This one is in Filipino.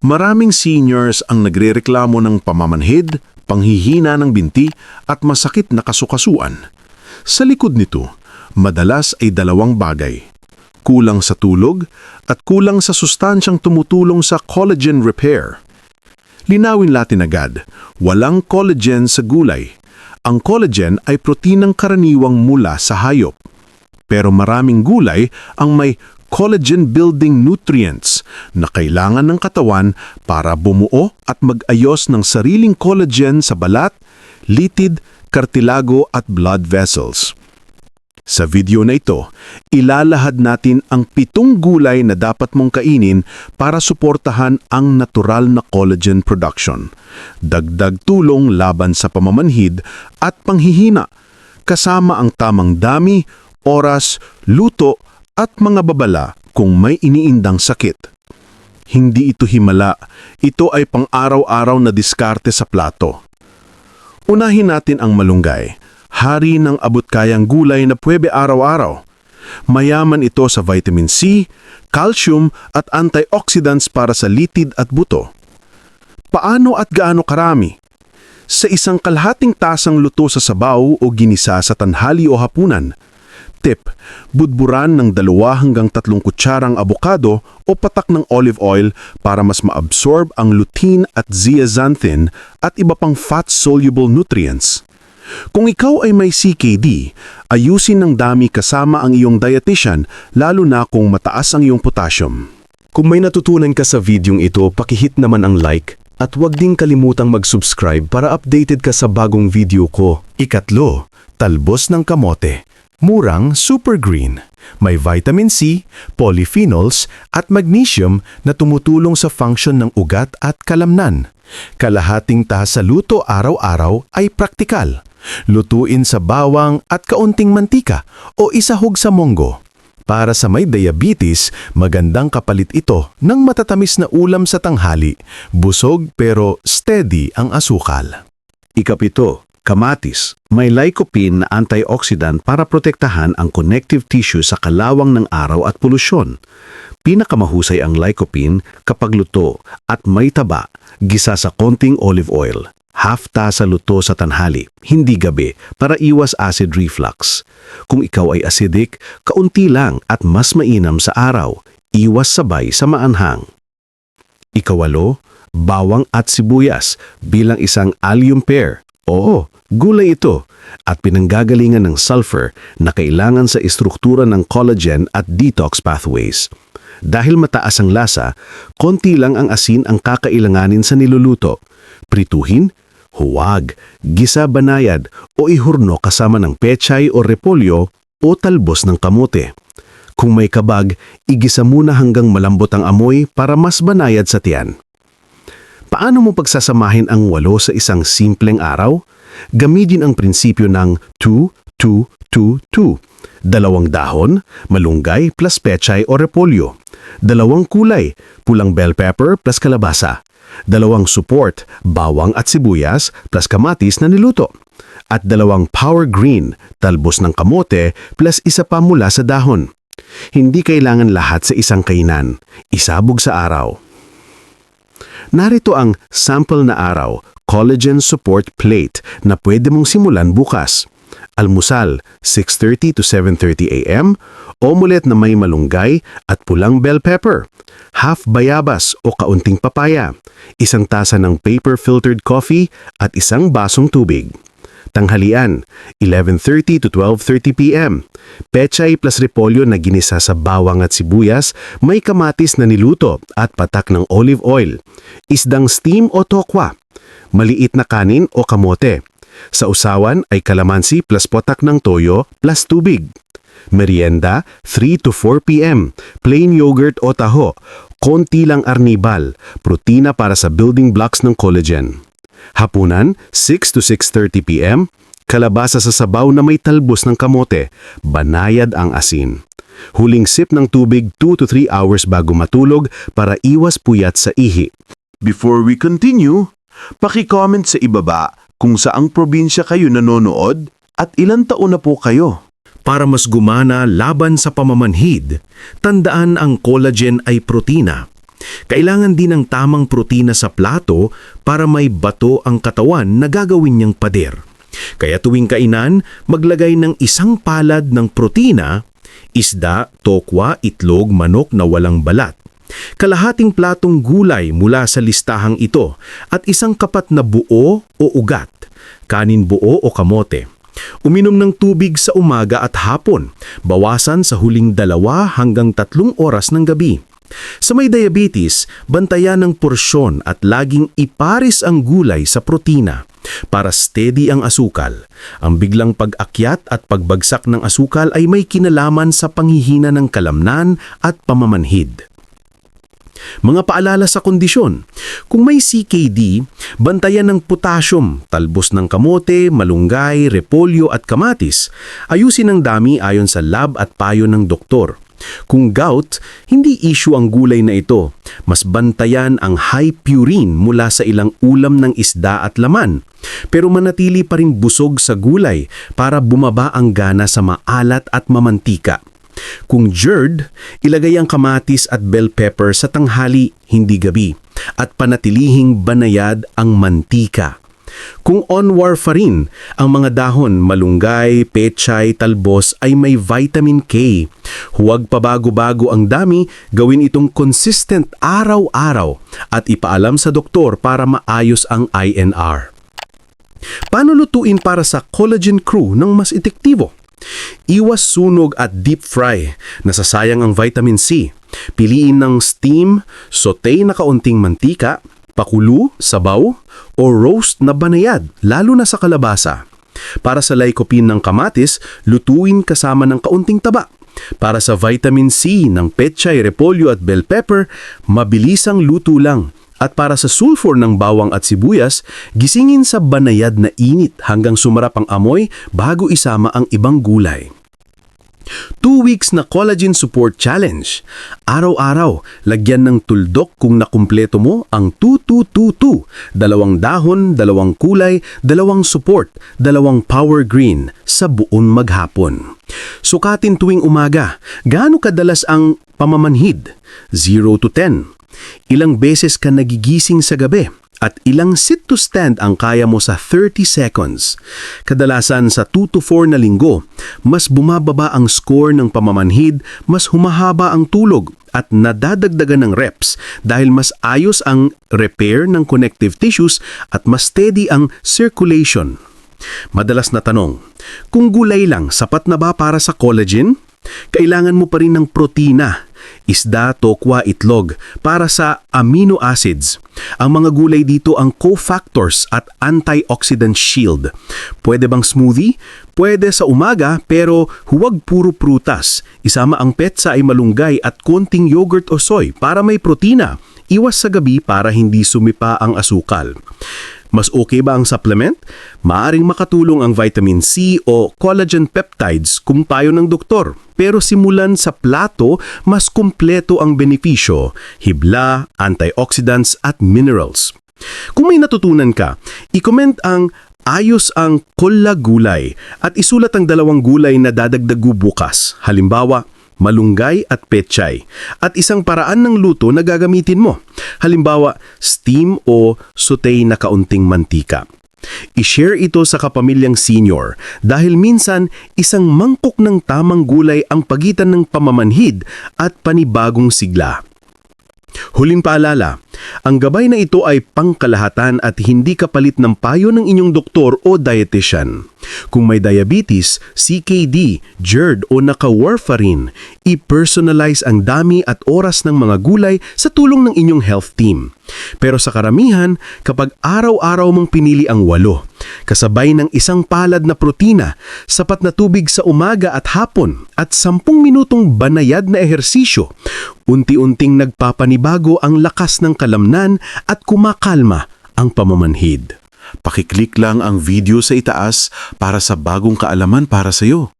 Maraming seniors ang nagrereklamo ng pamamanhid, panghihina ng binti at masakit na kasukasuan. Sa likod nito, madalas ay dalawang bagay. Kulang sa tulog at kulang sa sustansyang tumutulong sa collagen repair. Linawin natin agad, walang collagen sa gulay. Ang collagen ay proteinang karaniwang mula sa hayop. Pero maraming gulay ang may collagen-building nutrients na kailangan ng katawan para bumuo at mag-ayos ng sariling collagen sa balat, litid, kartilago at blood vessels. Sa video na ito, ilalahad natin ang pitong gulay na dapat mong kainin para suportahan ang natural na collagen production. Dagdag tulong laban sa pamamanhid at panghihina, kasama ang tamang dami, oras, luto at mga babala kung may iniindang sakit. Hindi ito himala, ito ay pang-araw-araw na diskarte sa plato. Unahin natin ang malunggay, hari ng abot-kayang gulay na pwede araw-araw. Mayaman ito sa vitamin C, calcium at antioxidants para sa litid at buto. Paano at gaano karami? Sa isang kalahating tasang luto sa sabaw o ginisa sa tanghali o hapunan. Tip, budburan ng dalawa hanggang tatlong kutsarang abokado o patak ng olive oil para mas maabsorb ang lutein at zeaxanthin at iba pang fat-soluble nutrients. Kung ikaw ay may CKD, ayusin ng dami kasama ang iyong dietitian lalo na kung mataas ang iyong potassium. Kung may natutunan ka sa videong ito, pakihit naman ang like at huwag ding kalimutang mag-subscribe para updated ka sa bagong video ko. Ikatlo, talbos ng kamote. Murang super green. May vitamin C, polyphenols at magnesium na tumutulong sa function ng ugat at kalamnan. Kalahating tasa luto araw-araw ay praktikal. Lutuin sa bawang at kaunting mantika o isahog sa monggo. Para sa may diabetes, magandang kapalit ito ng matatamis na ulam sa tanghali. Busog pero steady ang asukal. Ikapito, kamatis. May lycopene na antioxidant para protektahan ang connective tissue sa kalawang ng araw at polusyon. Pinakamahusay ang lycopene kapag luto at may taba, gisa sa konting olive oil. Half tasa luto sa tanhali, hindi gabi, para iwas acid reflux. Kung ikaw ay acidic, kaunti lang at mas mainam sa araw. Iwas sabay sa maanhang. Ikawalo, bawang at sibuyas bilang isang allium pair. Oo, gulay ito at pinanggagalingan ng sulfur na kailangan sa istruktura ng collagen at detox pathways. Dahil mataas ang lasa, konti lang ang asin ang kakailanganin sa niluluto. Prituhin, huwag, gisa banayad o ihurno kasama ng pechay o repolyo o talbos ng kamote. Kung may kabag, igisa muna hanggang malambot ang amoy para mas banayad sa tiyan. Paano mo pagsasamahin ang walo sa isang simpleng araw? Gamitin ang prinsipyo ng 2-2-2-2. Dalawang dahon, malunggay plus pechay o repolyo. Dalawang kulay, pulang bell pepper plus kalabasa. Dalawang support, bawang at sibuyas plus kamatis na niluto. At dalawang power green, talbos ng kamote plus isa pa mula sa dahon. Hindi kailangan lahat sa isang kainan. Isabog sa araw. Narito ang sample na araw, collagen support plate na pwede mong simulan bukas. Almusal, 6.30 to 7.30 a.m. Omelette na may malunggay at pulang bell pepper. Half bayabas o kaunting papaya. Isang tasa ng paper-filtered coffee at isang basong tubig. Tanghalian, 11.30 to 12.30 p.m. Pechay plus repolyo na ginisa sa bawang at sibuyas, may kamatis na niluto at patak ng olive oil. Isdang steam o tokwa. Maliit na kanin o kamote. Sa usawan ay kalamansi plus potak ng toyo plus tubig. Merienda, 3 to 4 p.m. Plain yogurt o taho. Konti lang arnibal. Protina para sa building blocks ng collagen. Hapunan, 6 to 6.30 p.m. Kalabasa sa sabaw na may talbos ng kamote. Banayad ang asin. Huling sip ng tubig 2 to 3 hours bago matulog para iwas puyat sa ihi. Before we continue, paki-comment sa ibaba kung saang probinsya kayo nanonood at ilang taon na po kayo. Para mas gumana laban sa pamamanhid, tandaan ang collagen ay protina. Kailangan din ng tamang protina sa plato para may bato ang katawan na gagawin niyang pader. Kaya tuwing kainan, maglagay ng isang palad ng protina, isda, tokwa, itlog, manok na walang balat. Kalahating platong gulay mula sa listahang ito at isang kapat na buo o ugat, kanin buo o kamote. Uminom ng tubig sa umaga at hapon, bawasan sa huling dalawa hanggang tatlong oras ng gabi. Sa may diabetes, bantayan ng porsyon at laging iparis ang gulay sa protina para steady ang asukal. Ang biglang pag-akyat at pagbagsak ng asukal ay may kinalaman sa panghihina ng kalamnan at pamamanhid. Mga paalala sa kondisyon. Kung may CKD, bantayan ng potassium, talbos ng kamote, malunggay, repolyo at kamatis. Ayusin ang dami ayon sa lab at payo ng doktor. Kung gout, hindi issue ang gulay na ito. Mas bantayan ang high purine mula sa ilang ulam ng isda at laman. Pero manatili pa rin busog sa gulay para bumaba ang gana sa maalat at mamantika. Kung GERD, ilagay ang kamatis at bell pepper sa tanghali, hindi gabi, at panatilihing banayad ang mantika. Kung on warfarin, ang mga dahon, malunggay, pechay, talbos ay may vitamin K. Huwag pabago-bago ang dami, gawin itong consistent araw-araw at ipaalam sa doktor para maayos ang INR. Paano lutuin para sa collagen crew ng mas etektibo? Iwas sunog at deep fry, nasasayang ang vitamin C. Piliin ng steam, saute na kaunting mantika, pakulo, sabaw, o roast na banayad, lalo na sa kalabasa. Para sa lycopene ng kamatis, lutuin kasama ng kaunting taba. Para sa vitamin C ng petchay, repolyo at bell pepper, mabilisang luto lang. At para sa sulfur ng bawang at sibuyas, gisingin sa banayad na init hanggang sumarap ang amoy bago isama ang ibang gulay. 2 weeks na Collagen Support Challenge. Araw-araw, lagyan ng tuldok kung nakumpleto mo ang 2222. Dalawang dahon, dalawang kulay, dalawang support, dalawang power green sa buong maghapon. Sukatin tuwing umaga. Gaano kadalas ang pamamanhid? 0 to 10. Ilang beses ka nagigising sa gabi? At ilang sit to stand ang kaya mo sa 30 seconds. Kadalasan sa 2 to 4 na linggo, mas bumababa ang score ng pamamanhid, mas humahaba ang tulog at nadadagdagan ng reps dahil mas ayos ang repair ng connective tissues at mas steady ang circulation. Madalas na tanong, kung gulay lang, sapat na ba para sa collagen? Kailangan mo pa rin ng protina, isda, tokwa, itlog para sa amino acids. Ang mga gulay dito ang cofactors at antioxidant shield. Pwede bang smoothie? Pwede sa umaga pero huwag puro prutas. Isama ang petsa ay malunggay at konting yogurt o soy para may protina. Iwas sa gabi para hindi sumipa ang asukal. Mas okay ba ang supplement? Maaring makatulong ang vitamin C o collagen peptides kung payo ng doktor. Pero simulan sa plato, mas kumpleto ang benepisyo, hibla, antioxidants at minerals. Kung may natutunan ka, i-comment ang ayos ang gulay at isulat ang dalawang gulay na dadagdagu bukas. Halimbawa, malunggay at petchay. At isang paraan ng luto na gagamitin mo. Halimbawa, steam o saute na kaunting mantika. I-share ito sa kapamilyang senior dahil minsan isang mangkok ng tamang gulay ang pagitan ng pamamanhid at panibagong sigla. Huling paalala, ang gabay na ito ay pangkalahatan at hindi kapalit ng payo ng inyong doktor o dietitian. Kung may diabetes, CKD, GERD o naka-warfarin, i-personalize ang dami at oras ng mga gulay sa tulong ng inyong health team. Pero sa karamihan, kapag araw-araw mong pinili ang walo, kasabay ng isang palad na protina, sapat na tubig sa umaga at hapon, at sampung minutong banayad na ehersisyo, unti-unting nagpapanibago ang lakas ng kalamnan at kumakalma ang pamamanhid. Pakiclick lang ang video sa itaas para sa bagong kaalaman para sa iyo.